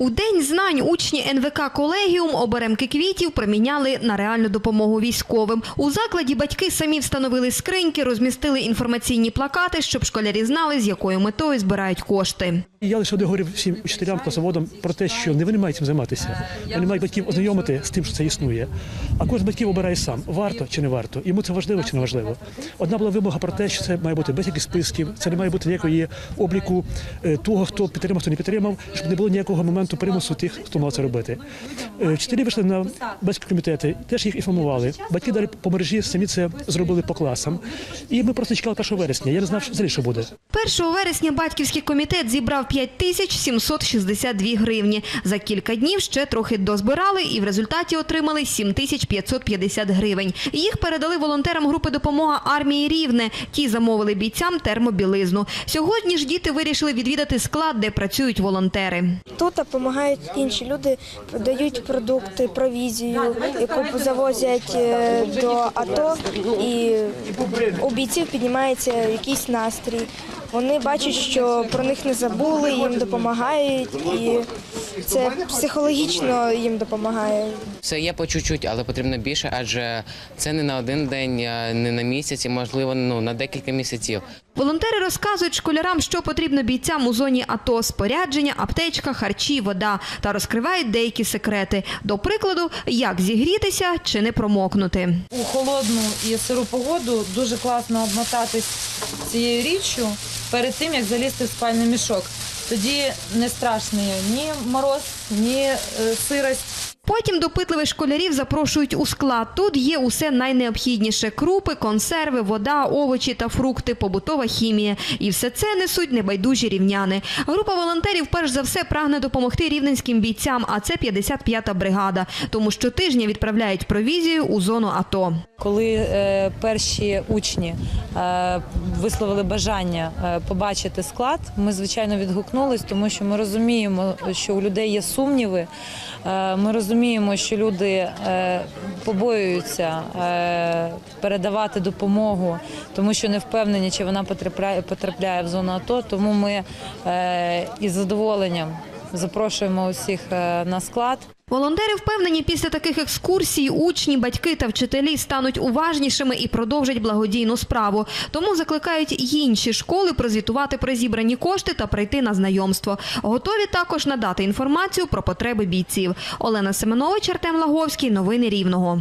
У день знань учні НВК Колегіум оберемки квітів проміняли на реальну допомогу військовим. У закладі батьки самі встановили скриньки, розмістили інформаційні плакати, щоб школярі знали, з якою метою збирають кошти. Я лише говорив всім учителям, класоводам про те, що не вони мають цим займатися. Вони мають батьків ознайомити з тим, що це існує. А кожен батьків обирає сам, варто чи не варто. Йому це важливо чи не важливо. Одна була вимога про те, що це має бути без яких списків, це не має бути ніякої обліку е, того, хто підтримав, хто не підтримав, щоб не було ніякого моменту примусу тих, хто мав це робити. Е, Вчителі вийшли на батьки комітети, теж їх інформували. Батьки далі по мережі самі це зробили по класам. І ми просто чекали 1 вересня. Я не знав, що взагалі що буде. 1 вересня батьківський комітет зібрав 5 тисяч 762 гривні. За кілька днів ще трохи дозбирали і в результаті отримали 7 тисяч 550 гривень. Їх передали волонтерам групи допомога армії Рівне. Ті замовили бійцям термобілизну. Сьогодні ж діти вирішили відвідати склад, де працюють волонтери. Тут допомагають інші люди, дають продукти, провізію, яку завозять е, до АТО, і у бійців піднімається якийсь настрій. Вони бачать, що про них не забули, їм допомагають, і це психологічно їм допомагає. Все є по чуть-чуть, але потрібно більше, адже це не на один день, не на місяць, і можливо ну на декілька місяців. Волонтери розказують школярам, що потрібно бійцям у зоні АТО – спорядження, аптечка, харчі, вода та розкривають деякі секрети. До прикладу, як зігрітися чи не промокнути. у холодну і сиру погоду дуже класно обмотатись цією річчю перед тим, як залізти в спальний мішок. Тоді не страшний ні мороз, ні е, сирость. Потім допитливих школярів запрошують у склад. Тут є усе найнеобхідніше – крупи, консерви, вода, овочі та фрукти, побутова хімія. І все це несуть небайдужі рівняни. Група волонтерів перш за все прагне допомогти рівненським бійцям, а це 55-та бригада. Тому щотижня відправляють провізію у зону АТО. Коли е, перші учні е, висловили бажання е, побачити склад, ми звичайно відгукнулись, тому що ми розуміємо, що у людей є сумніви. Ми розуміємо, що люди побоюються передавати допомогу, тому що не впевнені, чи вона потрапляє, потрапляє в зону АТО. Тому ми із задоволенням запрошуємо усіх на склад. Волонтери впевнені, після таких екскурсій учні, батьки та вчителі стануть уважнішими і продовжать благодійну справу. Тому закликають інші школи прозвітувати про зібрані кошти та прийти на знайомство. Готові також надати інформацію про потреби бійців. Олена Семенович, Артем Лаговський. Новини Рівного.